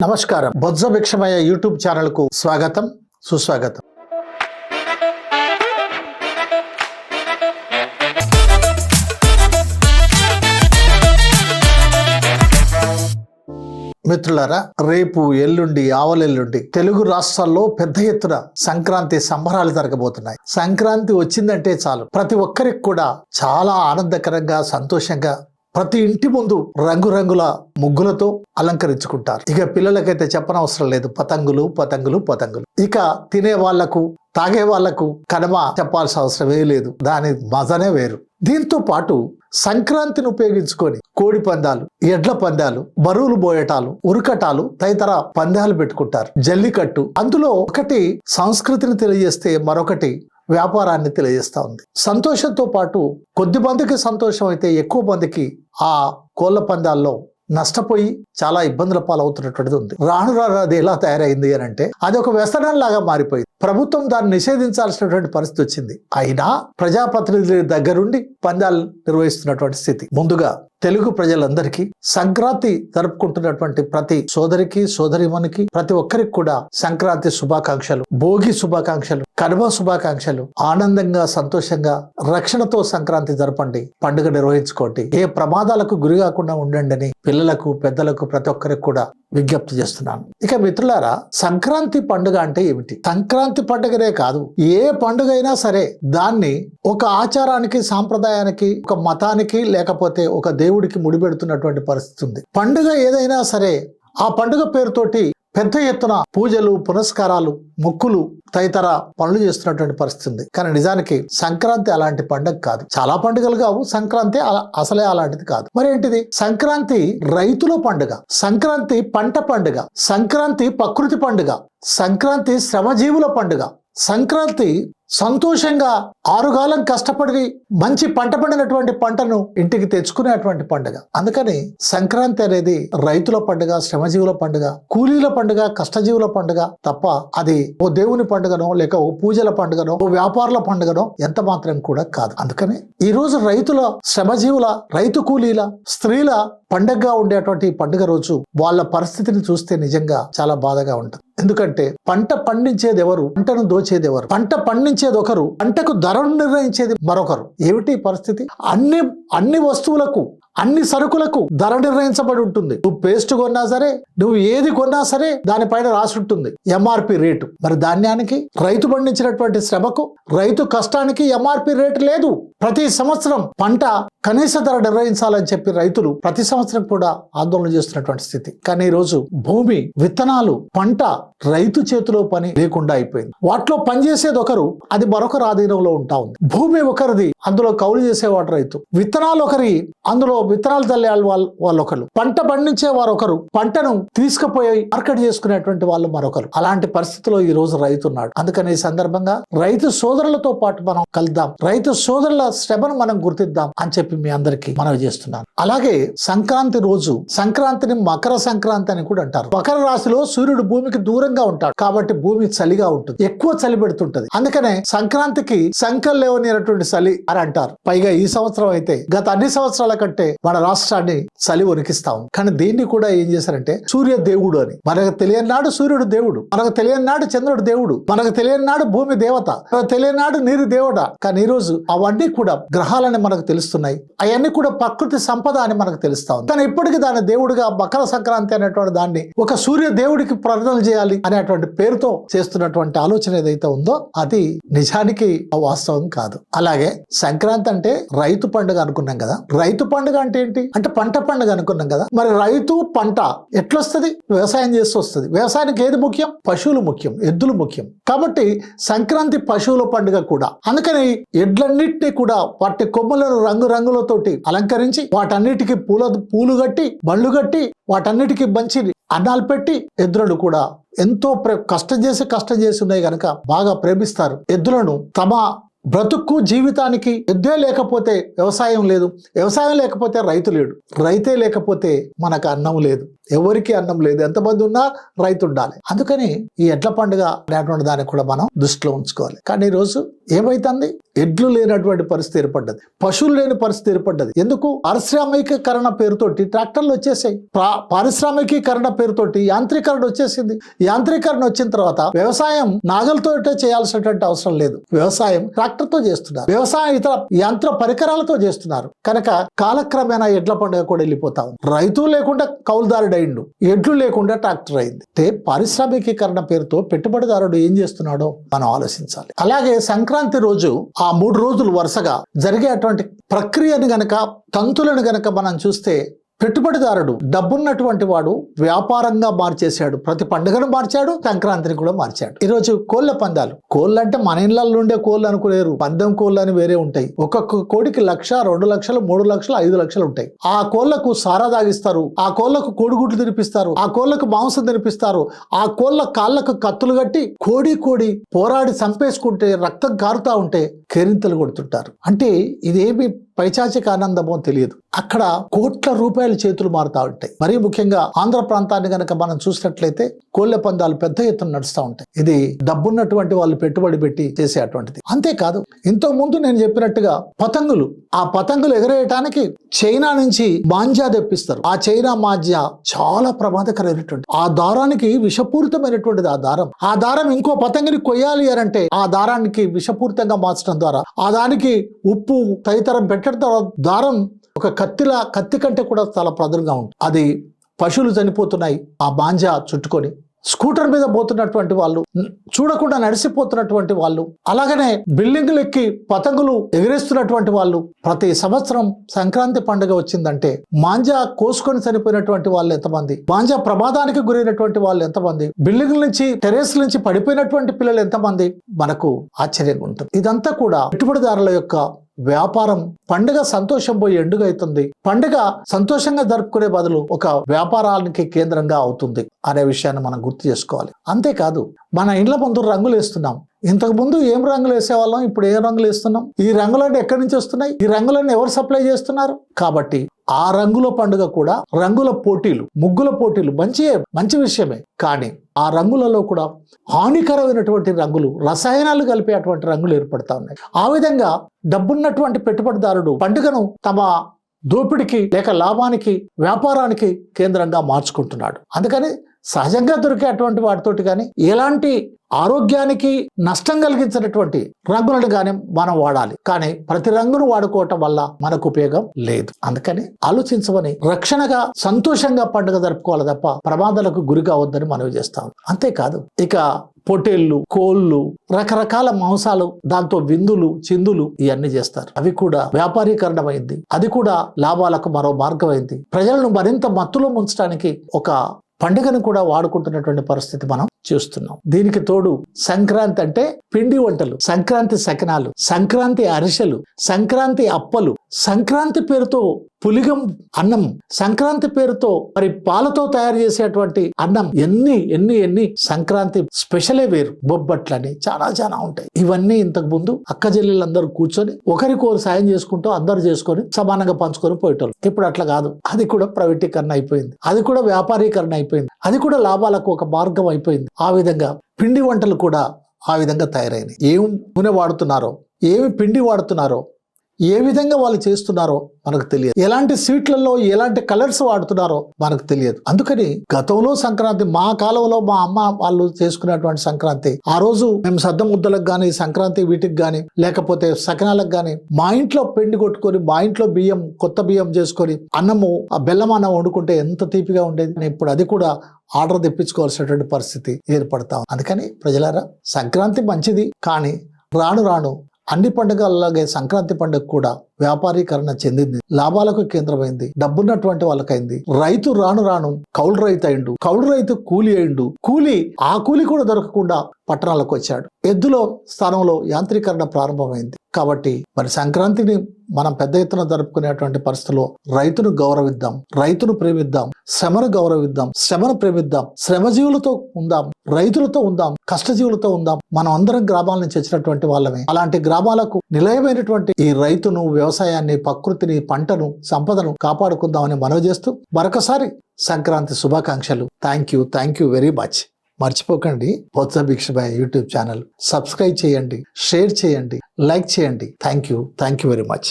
నమస్కారం. బొజ్జ భిక్షమయ్య యూట్యూబ్ ఛానల్కు స్వాగతం సుస్వాగతం. మిత్రులారా రేపు ఎల్లుండి ఆవలెల్లుండి తెలుగు రాష్ట్రాల్లో పెద్ద ఎత్తున సంక్రాంతి సంబరాలు జరగబోతున్నాయి. సంక్రాంతి వచ్చిందంటే చాలు. ప్రతి ఒక్కరికి కూడా చాలా ఆనందకరంగా సంతోషంగా ప్రతి ఇంటి ముందు రంగురంగుల ముగ్గులతో అలంకరించుకుంటారు. ఇక పిల్లలకైతే చెప్పనవసరం లేదు. పతంగులు పతంగులు పతంగులు. ఇక తినే వాళ్ళకు తాగే వాళ్ళకు కడమ చెప్పాల్సిన అవసరమే లేదు. దాని మజనే వేరు. దీంతో పాటు సంక్రాంతిని ఉపయోగించుకొని కోడి పందాలు ఎడ్ల పందాలు బరువులు బోయటాలు ఉరుకటాలు తదితర పందాలు పెట్టుకుంటారు. జల్లికట్టు. అందులో ఒకటి సంస్కృతిని తెలియజేస్తే మరొకటి వ్యాపారాన్ని తెలియజేస్తూ ఉంది. సంతోషంతో పాటు కొద్ది మందికి సంతోషం అయితే ఎక్కువ మందికి ఆ కోళ్ళ పందాల్లో నష్టపోయి చాలా ఇబ్బందుల పాలవుతున్నటువంటిది ఉంది. రాను రాను అది ఎలా తయారైంది అని అంటే అది ఒక వ్యసనం లాగా మారిపోయింది. ప్రభుత్వం దాన్ని నిషేధించాల్సినటువంటి పరిస్థితి వచ్చింది. అయినా ప్రజాప్రతినిధుల దగ్గరుండి పందాలు నిర్వహిస్తున్నటువంటి స్థితి. ముందుగా తెలుగు ప్రజలందరికీ సంక్రాంతి జరుపుకుంటున్నటువంటి ప్రతి సోదరికి సోదరిమనికి ప్రతి ఒక్కరికి కూడా సంక్రాంతి శుభాకాంక్షలు భోగి శుభాకాంక్షలు కనుమ శుభాకాంక్షలు. ఆనందంగా సంతోషంగా రక్షణతో సంక్రాంతి జరపండి. పండుగ నిర్వహించుకోండి. ఏ ప్రమాదాలకు గురి కాకుండా ఉండండి అని పిల్లలకు పెద్దలకు ప్రతి ఒక్కరికి కూడా విజ్ఞప్తి చేస్తున్నాను. ఇక మిత్రులారా సంక్రాంతి పండుగ అంటే ఏమిటి? సంక్రాంతి పండుగనే కాదు ఏ పండుగ అయినా సరే దాన్ని ఒక ఆచారానికి సాంప్రదాయానికి ఒక మతానికి లేకపోతే ఒక దేవుడికి ముడిపెడుతున్నటువంటి పరిస్థితి ఉంది పండుగ ఏదైనా సరే ఆ పండుగ పేరుతోటి పెద్ద ఎత్తున పూజలు పునస్కారాలు మొక్కులు తదితర పనులు చేస్తున్నటువంటి పరిస్థితి ఉంది. కానీ నిజానికి సంక్రాంతి అలాంటి పండుగ కాదు. చాలా పండుగలు కావు. సంక్రాంతి అలా- అసలే అలాంటిది కాదు. మరి ఏంటిది? సంక్రాంతి రైతుల పండుగ. సంక్రాంతి పంట పండుగ. సంక్రాంతి ప్రకృతి పండుగ. సంక్రాంతి శ్రమజీవుల పండుగ. సంక్రాంతి సంతోషంగా ఆరుగాలం కష్టపడి మంచి పంట పండినటువంటి పంటను ఇంటికి తెచ్చుకునేటువంటి పండుగ. అందుకని సంక్రాంతి అనేది రైతుల పండుగ శ్రమజీవుల పండుగ కూలీల పండుగ కష్టజీవుల పండుగ తప్ప అది ఓ దేవుని పండుగనో లేక ఓ పూజల పండుగనో ఓ వ్యాపారుల పండుగనో ఎంత మాత్రం కూడా కాదు. అందుకని ఈ రోజు రైతుల శ్రమజీవుల రైతు కూలీల స్త్రీల పండగగా ఉండేటువంటి పండుగ రోజు వాళ్ళ పరిస్థితిని చూస్తే నిజంగా చాలా బాధగా ఉంటుంది. ఎందుకంటే పంట పండించేది ఎవరు పంటను దోచేది ఎవరు పంట నిర్ణయించేది ఒకరు పంటకు ధరను నిర్ణయించేది మరొకరు. ఏమిటి పరిస్థితి? అన్ని అన్ని వస్తువులకు అన్ని సరుకులకు ధర నిర్ణయించబడి ఉంటుంది. నువ్వు పేస్ట్ కొన్నా సరే నువ్వు ఏది కొన్నా సరే దానిపైన రాసి ఉంటుంది. MRP rate. మరి ధాన్యానికి రైతు పండించినటువంటి శ్రమకు రైతు కష్టానికి ఎంఆర్పి రేటు లేదు. ప్రతి సంవత్సరం పంట కనీస ధర నిర్ణయించాలని చెప్పి రైతులు ప్రతి సంవత్సరం కూడా ఆందోళన చేస్తున్నటువంటి స్థితి. కానీ ఈరోజు రోజు భూమి విత్తనాలు పంట రైతు చేతిలో పని లేకుండా అయిపోయింది. వాటిలో పనిచేసేది ఒకరు అది మరొకరు ఆధీనంలో ఉంటా ఉంది. భూమి ఒకరిది అందులో కౌలు చేసేవాడు రైతు. విత్తనాలు ఒకరి అందులో విత్తనాలు చల్లే వాళ్ళు వాళ్ళు ఒకరు పంట పండించే వారు ఒకరు పంటను తీసుకుపోయి మార్కెట్ చేసుకునేటువంటి వాళ్ళు మరొకరు. అలాంటి పరిస్థితిలో ఈ రోజు రైతు ఉన్నాడు. అందుకని ఈ సందర్భంగా రైతు సోదరులతో పాటు మనం కలుద్దాం. రైతు సోదరుల శ్రమను మనం గుర్తిద్దాం అని చెప్పి మీ అందరికీ మనవి చేస్తున్నాను. అలాగే సంక్రాంతి రోజు సంక్రాంతిని మకర సంక్రాంతి అని కూడా అంటారు. మకర రాశిలో సూర్యుడు భూమికి దూరంగా ఉంటాడు. కాబట్టి భూమి చలిగా ఉంటుంది. ఎక్కువ చలి పెడుతుంటది. అందుకనే సంక్రాంతికి సంకల్ లేవనేటువంటి చలి అని అంటారు. పైగా ఈ సంవత్సరం అయితే గత అన్ని సంవత్సరాల కంటే మన రాష్ట్రాన్ని చలి వణికిస్తా కానీ దీన్ని కూడా ఏం చేశారంటే సూర్య దేవుడు అని. మనకు తెలియని నాడు సూర్యుడు దేవుడు. మనకు తెలియని నాడు చంద్రుడు దేవుడు. మనకు తెలియని నాడు భూమి దేవత. మనకు తెలియని నాడు నీరు దేవుడ కానీ ఈ రోజు అవన్నీ కూడా గ్రహాలని మనకు తెలుస్తున్నాయి. అవన్నీ కూడా ప్రకృతి సంపద అని మనకు తెలుస్తా ఉంది. కానీ ఇప్పటికీ దాని దేవుడిగా మకర సంక్రాంతి అనేటువంటి దాన్ని ఒక సూర్య దేవుడికి ప్రార్థన చేయాలి అనేటువంటి పేరుతో చేస్తున్నటువంటి ఆలోచన ఏదైతే ఉందో అది నిజానికి వాస్తవం కాదు. అలాగే సంక్రాంతి అంటే రైతు పండుగ అనుకున్నాం కదా. రైతు పండుగ అంటే ఏంటి? అంటే పంట పండుగ అనుకున్నాం కదా. మరి రైతు పంట ఎట్లొస్తుంది? వ్యవసాయం చేస్తూ వస్తుంది. వ్యవసాయానికి ఏది ముఖ్యం? పశువులు ముఖ్యం ఎద్దులు ముఖ్యం. కాబట్టి సంక్రాంతి పశువుల పండుగ కూడా. అందుకని ఎడ్లన్నిటినీ కూడా వాటి కొమ్మలను రంగు రంగులతోటి అలంకరించి వాటన్నిటికీ పూల పూలు కట్టి బళ్ళు కట్టి వాటన్నిటికీ మంచి అన్నాలు పెట్టి ఎద్దులను కూడా ఎంతో ప్రే- కష్టం చేసి కష్టం చేసి ఉన్నాయి కనుక బాగా ప్రేమిస్తారు. ఎద్దులను తమ బ్రతుక్కు జీవితానికి ఎద్దే లేకపోతే వ్యవసాయం లేదు. వ్యవసాయం లేకపోతే రైతు లేడు. రైతే లేకపోతే మనకు అన్నం లేదు. ఎవరికి అన్నం లేదు ఎంతమంది ఉన్నా రైతు ఉండాలి. అందుకని ఈ ఎడ్ల పండుగ అనేటువంటి దాన్ని కూడా మనం దృష్టిలో ఉంచుకోవాలి. కానీ ఈ రోజు ఏమైతుంది? ఎడ్లు లేనటువంటి పరిస్థితి ఏర్పడ్డది. పశువులు లేని పరిస్థితి ఏర్పడ్డది. ఎందుకు? పారిశ్రామికీకరణ పేరుతోటి ట్రాక్టర్లు వచ్చేసాయి. పారిశ్రామికీకరణ పేరుతోటి యాంత్రీకరణ వచ్చేసింది. యాంత్రీకరణ వచ్చిన తర్వాత వ్యవసాయం నాగలతో చేయాల్సినటువంటి అవసరం లేదు. వ్యవసాయం ట్రాక్టర్తో చేస్తున్నారు. వ్యవసాయం ఇతర యంత్ర పరికరాలతో చేస్తున్నారు. కనుక కాలక్రమేణా ఎడ్ల పండుగ కూడా వెళ్ళిపోతాం రైతు లేకుండా కౌలుదారుడు అయిండు. ఎడ్లు లేకుండా ట్రాక్టర్ అయింది. అంటే పారిశ్రామికీకరణ పేరుతో పెట్టుబడిదారుడు ఏం చేస్తున్నాడో మనం ఆలోచించాలి. అలాగే సంక్రాంతి రోజు ఆ మూడు రోజులు వరుసగా జరిగేటువంటి ప్రక్రియను గనక తంతులను గనక మనం చూస్తే పెట్టుబడిదారుడు డబ్బున్నటువంటి వాడు వ్యాపారంగా మార్చేశాడు ప్రతి పండుగను మార్చాడు సంక్రాంతిని కూడా మార్చాడు. ఈరోజు కోళ్ళ పందాలు. కోళ్ళు అంటే మన ఇళ్ళలో ఉండే కోళ్ళు అనుకోలేరు. పందెం కోళ్ళు అని వేరే ఉంటాయి. ఒక్కొక్క కోడికి లక్ష రెండు లక్షలు మూడు లక్షలు ఐదు లక్షలు ఉంటాయి. ఆ కోళ్ళకు సారా తాగిస్తారు ఆ కోళ్ళకు కోడిగుడ్లు తినిపిస్తారు. ఆ కోళ్ళకు మాంసం తినిపిస్తారు. ఆ కోళ్ళ కాళ్ళకు కత్తులు కట్టి కోడి కోడి పోరాడి చంపేసుకుంటే రక్తం కారుతా ఉంటే కేరింతలు కొడుతుంటారు. అంటే ఇదేమి పైచాచిక ఆనందమో తెలియదు. అక్కడ కోట్ల రూపాయల చేతులు మారుతా ఉంటాయి. మరీ ముఖ్యంగా ఆంధ్ర ప్రాంతాన్ని గనక మనం చూసినట్లయితే కోళ్ళ పందాలు పెద్ద ఎత్తున నడుస్తూ ఉంటాయి. ఇది డబ్బున్నటువంటి వాళ్ళు పెట్టుబడి పెట్టి చేసే అటువంటిది. అంతేకాదు ఇంతకు ముందు నేను చెప్పినట్టుగా పతంగులు. ఆ పతంగులు ఎగరేయటానికి చైనా నుంచి మాంజా తెప్పిస్తారు. ఆ చైనా మాంజా చాలా ప్రమాదకరమైనటువంటి ఆ దారానికి విషపూరితమైనటువంటిది ఆ దారం. ఆ దారం ఇంకో పతంగిని కొయ్యాలి అంటే ఆ దారానికి విషపూరితంగా మార్చడం ద్వారా ఆ దానికి ఉప్పు తదితరం పెట్ట మాట్లాడితే దారం ఒక కత్తిలా కత్తి కంటే కూడా చాలా ప్రదులుగా ఉంటుంది. అది పశువులు చనిపోతున్నాయి ఆ బాంజా చుట్టుకొని. స్కూటర్ మీద పోతున్నటువంటి వాళ్ళు చూడకుండా నడిసిపోతున్నటువంటి వాళ్ళు అలాగనే బిల్డింగులు ఎక్కి పతంగులు ఎగిరేస్తున్నటువంటి వాళ్ళు ప్రతి సంవత్సరం సంక్రాంతి పండుగ వచ్చిందంటే మాంజా కోసుకొని చనిపోయినటువంటి వాళ్ళు ఎంతమంది? మాంజా ప్రమాదానికి గురైనటువంటి వాళ్ళు ఎంతమంది? బిల్డింగుల నుంచి టెరెస్ నుంచి పడిపోయినటువంటి పిల్లలు ఎంతమంది? మనకు ఆశ్చర్యంగా ఉంటుంది. ఇదంతా కూడా పెట్టుబడిదారుల యొక్క వ్యాపారం పండుగ సంతోషం పోయి ఎండుగా అవుతుంది. పండుగ సంతోషంగా జరుపుకునే బదులు ఒక వ్యాపారానికి కేంద్రంగా అవుతుంది. అనే విషయాన్ని మనం గుర్తు చేసుకోవాలి. అంతేకాదు మన ఇండ్ల ముందు రంగులు వేస్తున్నాం. ఇంతకు ముందు ఏం రంగులు వేసేవాళ్ళం? ఇప్పుడు ఏ రంగులు వేస్తున్నాం? ఈ రంగులన్నీ ఎక్కడి నుంచి వస్తున్నాయి? ఈ రంగులన్నీ ఎవరు సప్లై చేస్తున్నారు? కాబట్టి ఆ రంగుల పండుగ కూడా రంగుల పోటీలు ముగ్గుల పోటీలు మంచి మంచి విషయమే. కానీ ఆ రంగులలో కూడా హానికరమైనటువంటి రంగులు రసాయనాలు కలిపే అటువంటి రంగులు ఏర్పడతా ఉన్నాయి. ఆ విధంగా డబ్బున్నటువంటి పెట్టుబడిదారుడు పండుగను తమ దోపిడికి లేక లాభానికి వ్యాపారానికి కేంద్రంగా మార్చుకుంటున్నాడు. అందుకని సహజంగా దొరికే అటువంటి వాటితోటి కానీ ఎలాంటి ఆరోగ్యానికి నష్టం కలిగించినటువంటి రంగులను కానీ మనం వాడాలి. కానీ ప్రతి రంగును వాడుకోవటం వల్ల మనకు ఉపయోగం లేదు. అందుకని ఆలోచించమని రక్షణగా సంతోషంగా పండుగ జరుపుకోవాలి తప్ప ప్రమాదాలకు గురి కావద్దని మనవి చేస్తాం అంతేకాదు ఇక పొటేళ్ళు కోళ్ళు రకరకాల మాంసాలు దాంతో విందులు చిందులు ఇవన్నీ చేస్తారు. అవి కూడా వ్యాపారీకరణమైంది. అది కూడా లాభాలకు మరో మార్గమైంది. ప్రజలను మరింత మత్తులో ముంచడానికి ఒక పండుగను కూడా వాడుకుంటున్నటువంటి పరిస్థితి మనం చూస్తున్నాం. దీనికి తోడు సంక్రాంతి అంటే పిండి వంటలు సంక్రాంతి సకనాలు సంక్రాంతి అరిసెలు సంక్రాంతి అప్పలు సంక్రాంతి పేరుతో పులిగం అన్నం సంక్రాంతి పేరుతో మరి పాలతో తయారు చేసేటువంటి అన్నం. ఎన్ని ఎన్ని ఎన్ని సంక్రాంతి స్పెషలే వేరు. బొబ్బట్లని చాలా చాలా ఉంటాయి. ఇవన్నీ ఇంతకు ముందు అక్క చెల్లెళ్ళందరూ కూర్చొని ఒకరికొకరు సాయం చేసుకుంటూ అందరు చేసుకొని సమానంగా పంచుకొని పోయేటోళ్ళు. ఇప్పుడు అట్లా కాదు. అది కూడా ప్రైవేటీకరణ అయిపోయింది. అది కూడా వ్యాపారీకరణ అయిపోయింది. అది కూడా లాభాలకు ఒక మార్గం అయిపోయింది. ఆ విధంగా పిండి వంటలు కూడా ఆ విధంగా తయారైనాయి. ఏం నూనె వాడుతున్నారో ఏమి పిండి వాడుతున్నారో ఏ విధంగా వాళ్ళు చేస్తున్నారో మనకు తెలియదు. ఎలాంటి స్వీట్లలో ఎలాంటి కలర్స్ వాడుతున్నారో మనకు తెలియదు. అందుకని గతంలో సంక్రాంతి మా కాలంలో మా అమ్మ వాళ్ళు చేసుకునేటువంటి సంక్రాంతి ఆ రోజు మేము సద్ద ముద్దలకు కానీ సంక్రాంతి వీటికి కానీ లేకపోతే సకనాలకు కానీ మా ఇంట్లో పిండి కొట్టుకొని మా ఇంట్లో బియ్యం కొత్త బియ్యం చేసుకొని అన్నము ఆ బెల్లం అన్నం వండుకుంటే ఎంత తీపిగా ఉండేది? ఇప్పుడు అది కూడా ఆర్డర్ తెప్పించుకోవాల్సినటువంటి పరిస్థితి ఏర్పడతాం అందుకని ప్రజలారా సంక్రాంతి మంచిది కానీ రాను రాను అన్ని పండుగల్లాగే సంక్రాంతి పండుగ కూడా వ్యాపారీకరణ చెందింది. లాభాలకు కేంద్రమైంది. డబ్బున్నటువంటి వాళ్ళకైంది. రైతు రాను రాను కౌలు రైతు అయిండు. కౌలు రైతు కూలి అయిండు. కూలి ఆ కూలి కూడా దొరకకుండా పట్టణాలకు వచ్చాడు. ఎద్దులో స్థానంలో యాంత్రీకరణ ప్రారంభమైంది. కాబట్టి మరి సంక్రాంతిని మనం పెద్ద ఎత్తున జరుపుకునేటువంటి పరిస్థితుల్లో రైతును గౌరవిద్దాం. రైతును ప్రేమిద్దాం. శ్రమను గౌరవిద్దాం. శ్రమను ప్రేమిద్దాం. శ్రమజీవులతో ఉందాం. రైతులతో ఉందాం. కష్టజీవులతో ఉందాం. మనం అందరం గ్రామాల నుంచి వచ్చినటువంటి వాళ్ళమే. అలాంటి గ్రామాలకు నిలయమైనటువంటి ఈ రైతును వ్యవసాయ వ్యవసాయాన్ని ప్రకృతిని పంటను సంపదను కాపాడుకుందామని మనవి చేస్తూ మరొకసారి సంక్రాంతి శుభాకాంక్షలు. Thank you thank you very much మర్చిపోకండి. Botsa Bhikshabai YouTube channel. Subscribe చేయండి షేర్ చేయండి లైక్ చేయండి. Thank you thank you very much